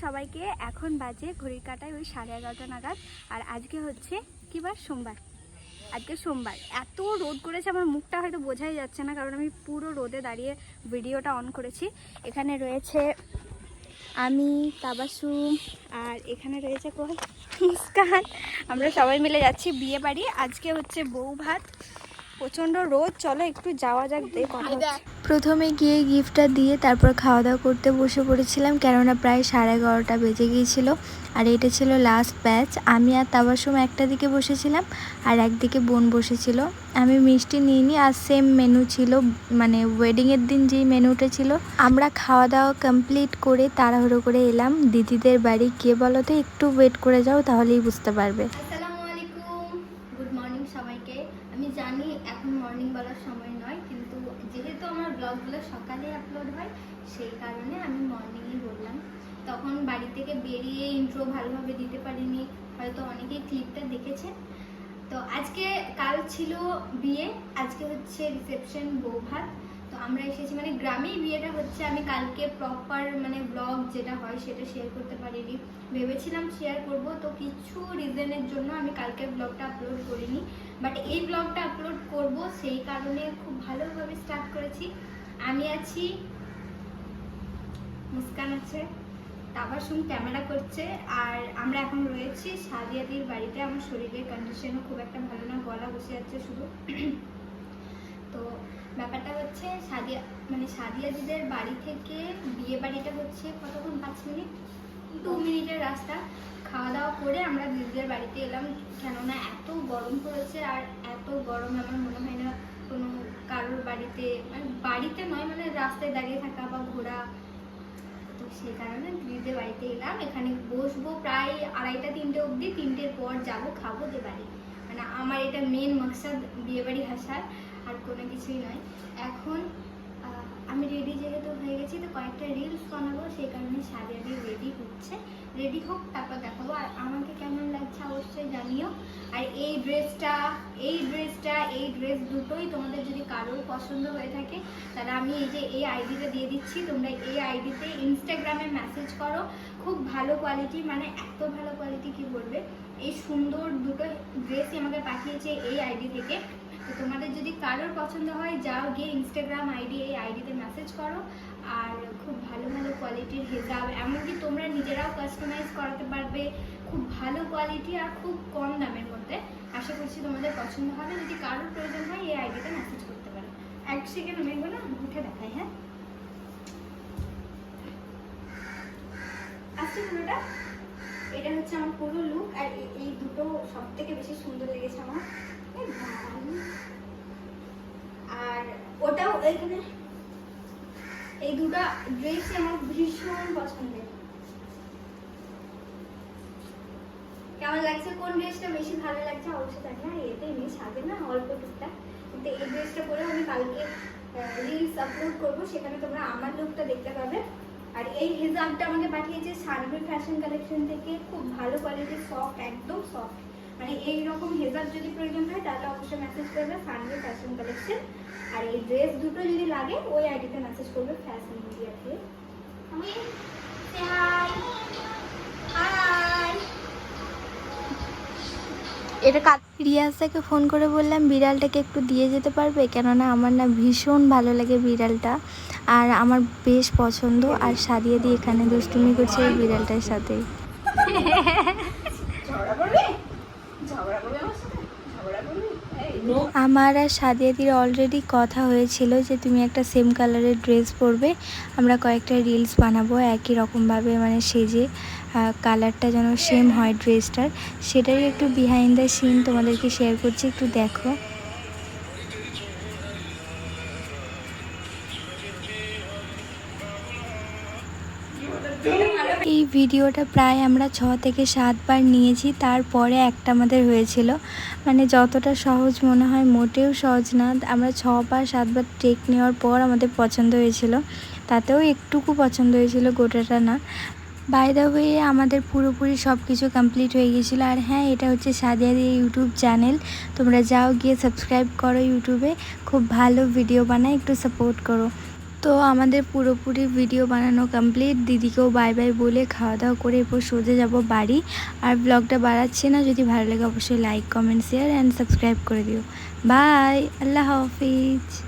সবাইকে। এখন বাজে ঘড়ির কাটায় ওই সাড়ে এগারোটা নাগাদ। আর আজকে হচ্ছে কি বার? সোমবার। আজকে সোমবার। এত রোদ করেছে, আমার মুখটা হয়তো বোঝাই যাচ্ছে না, কারণ আমি পুরো রোদে দাঁড়িয়ে ভিডিওটা অন করেছি। এখানে রয়েছে আমি, তাবাসু, আর এখানে রয়েছে কই মুস্কান। আমরা সবাই মিলে যাচ্ছি বিয়ে বাড়ি আজকে হচ্ছে বউ ভাত। প্রচণ্ড রোদ চলো একটু যাওয়া যাক হচ্ছে। প্রথমে গিয়ে গিফটটা দিয়ে তারপর খাওয়া দাওয়া করতে বসে পড়েছিলাম কেননা প্রায় সাড়ে এগারোটা বেজে গিয়েছিল। আর এটা ছিল লাস্ট ব্যাচ আমি আর তাবার সময় একটা দিকে বসেছিলাম আর একদিকে বোন বসেছিল। আমি মিষ্টি নিইনি আর সেম মেনু ছিল মানে ওয়েডিংয়ের দিন যেই মেনুটা ছিল। আমরা খাওয়া দাওয়া কমপ্লিট করে তাড়াহুড়ো করে এলাম। দিদিদের বাড়ি কে বলো তো একটু ওয়েট করে যাও তাহলেই বুঝতে পারবে। আমি জানি এখন মর্নিং বলার সময় নয়, কিন্তু যেহেতু আমার ব্লগগুলো সকালে আপলোড হয়, সেই কারণে আমি মর্নিংই বললাম। তখন বাড়ি থেকে বেরিয়ে ইন্ট্রো ভালোভাবে দিতে পারিনি, হয়তো অনেকেই ক্লিপটা দেখেছে তো আজকে কাল ছিল বিয়ে, আজকে হচ্ছে রিসেপশন বৌভাত। তো আমরা এসেছি মানে গ্রামেই বিয়েটা হচ্ছে, আমি কালকে প্রপার মানে ব্লগ যেটা হয় সেটা শেয়ার করতে পারিনি। ভেবেছিলাম শেয়ার করব, তো কিছু রিজনের জন্য আমি কালকে ব্লগটা আপলোড করিনি। বাট এই ব্লগটা আপলোড করব, সেই কারণে খুব ভালোভাবে স্টার্ট করেছি। আমি আছি, মুস্কান আছে তাবাসুম ক্যামেরা করছে, আর আমরা এখন রয়েছি সাদিয়াদির বাড়িতে। আমার শরীরের কন্ডিশনও খুব একটা ভালো না, গলা বসে যাচ্ছে শুধু। তো ব্যাপারটা হচ্ছে, সাদিয়া মানে সাদিয়া দিদের বাড়ি থেকে বিয়ে বাড়িটা হচ্ছে কতক্ষণ? পাঁচ মিনিট? দু মিনিটের রাস্তা। খাওয়া দাওয়া করে আমরা দিদিদের বাড়িতে এলাম। কেননা এত গরম পড়েছে আর এত গরম আমার মনে হয় না কোনো কারোর বাড়িতে মানে বাড়িতে নয় মানে রাস্তায় দাঁড়িয়ে থাকা বা ঘোরা। তো সেই কারণে দিদিদের বাড়িতে এলাম। এখানে বসবো প্রায় আড়াইটা, তিনটে অবধি। তিনটের পর যাব, খাব যে বাড়ি। মানে আমার এটা মেন মকসাদ বিয়েবাড়ি হাসার আর কোনো কিছুই নয়। এখন আমি রেডি যেহেতু হয়ে গেছি, তো কয়েকটা রিলস বানাবো, সেই কারণে সারিয়াদি রেডি হচ্ছে। রেডি হোক, তারপর দেখাবো। আর আমাকে কেমন লাগছে অবশ্যই জানিও। আর এই ড্রেসটা এই ড্রেসটা এই ড্রেস দুটোই তোমাদের যদি কারোর পছন্দ হয়ে থাকে, তাহলে আমি এই যে এই আইডিটা দিয়ে দিচ্ছি। তোমরা এই আইডিতে ইনস্টাগ্রামে মেসেজ করো। খুব ভালো কোয়ালিটি মানে এত ভালো কোয়ালিটি কি বলবে? এই সুন্দর দুটো ড্রেসই আমাকে পাঠিয়েছে এই আইডি থেকে। তো তোমাদের যদি কারোর পছন্দ হয়, যাও গিয়ে ইনস্টাগ্রাম আইডি এই আইডিতে মেসেজ করো। আর খুব ভালো ভালো কোয়ালিটির হেজাব, এমনকি তোমরা নিজেরাও কাস্টমাইজ করাতে পারবে। খুব ভালো কোয়ালিটি আর খুব কম দামের মধ্যে। আশা করছি তোমাদের পছন্দ হবে। যদি কারোর প্রয়োজন হয়, এই আইডিতে মেসেজ করতে পারো। এক সেকেন্ড আমি এগুলো উঠে দেখাই হ্যাঁ? আসছে পুরোটা এটা হচ্ছে আমার পুরো লুক আর এই দুটো সব থেকে বেশি সুন্দর লেগেছে আমার। আর ওটাও এখানে। এই দুটো ড্রেসই আমার ভীষণ পছন্দের। কেমন লাগছে? কোন ড্রেসটা বেশি ভালো লাগছে? অবশ্যই জানি আর এতে এমনি সাজে না, অল্প টুকটা কিন্তু এই ড্রেসটা পরে আমি কালকে রিলস আপলোড করব, সেখানে তোমরা আমার লুকটা দেখতে পাবে। আর এই হিজাবটা আমাকে পাঠিয়েছে সানভি ফ্যাশন কালেকশন থেকে। খুব ভালো কোয়ালিটির সফট একদম সফট মানে এই রকম হেজাব যদি প্রয়োজন হয়, তাহলে অবশ্যই মেসেজ করবে সানভি ফ্যাশন কালেকশন আর এই ড্রেস দুটো যদি লাগে, ওই আইডিতে মেসেজ করবে ফ্যাশন মিডিয়া থেকে আমি এটা কাজ রিয়াজদাকে ফোন করে বললাম বিড়ালটাকে একটু দিয়ে যেতে পারবে? কেননা আমার না ভীষণ ভালো লাগে বিড়ালটা। আর আমার বেশ পছন্দ আর সারিয়ে দিয়ে এখানে দুষ্টুমি করছে এই বিড়ালটার সাথে ঝগড়া করবে ঝগড়া করবে আমার সাথে ঝগড়া করবে এই আমার আর সাদিয়াদির অলরেডি কথা হয়েছিল যে তুমি একটা সেম কালারের ড্রেস পরবে। আমরা কয়েকটা রিলস বানাবো, একই রকমভাবে মানে সেজে কালারটা যেন সেম হয় ড্রেসটার সেটারই একটু বিহাইন্ড দ্য সিন তোমাদেরকে শেয়ার করছি, একটু দেখো। এই ভিডিওটা প্রায় আমরা ছ থেকে সাতবার নিয়েছি, তারপরে একটা আমাদের হয়েছিল। মানে যতটা সহজ মনে হয়, মোটেও সহজ না। আমরা ছবার, সাতবার টেক নেওয়ার পর আমাদের পছন্দ হয়েছিল। তাতেও একটুকু পছন্দ হয়েছিল, গোটাটা না। বাই দ্য ওয়ে আমাদের পুরোপুরি সব কিছু কমপ্লিট হয়ে গেছিল আর হ্যাঁ এটা হচ্ছে সাদিয়াদি ইউটিউব চ্যানেল তোমরা যাও গিয়ে সাবস্ক্রাইব করো ইউটিউবে খুব ভালো ভিডিও বানায়, একটু সাপোর্ট করো। তো আমাদের পুরোপুরি ভিডিও বানানো কমপ্লিট দিদিকেও বাই বাই বলে খাওয়া দাওয়া করে এরপর সোজে যাব বাড়ি। আর ব্লগটা বাড়াচ্ছে না, যদি ভালো লাগে অবশ্যই like comment share and subscribe করে দিও। বাই আল্লাহ হাফিজ।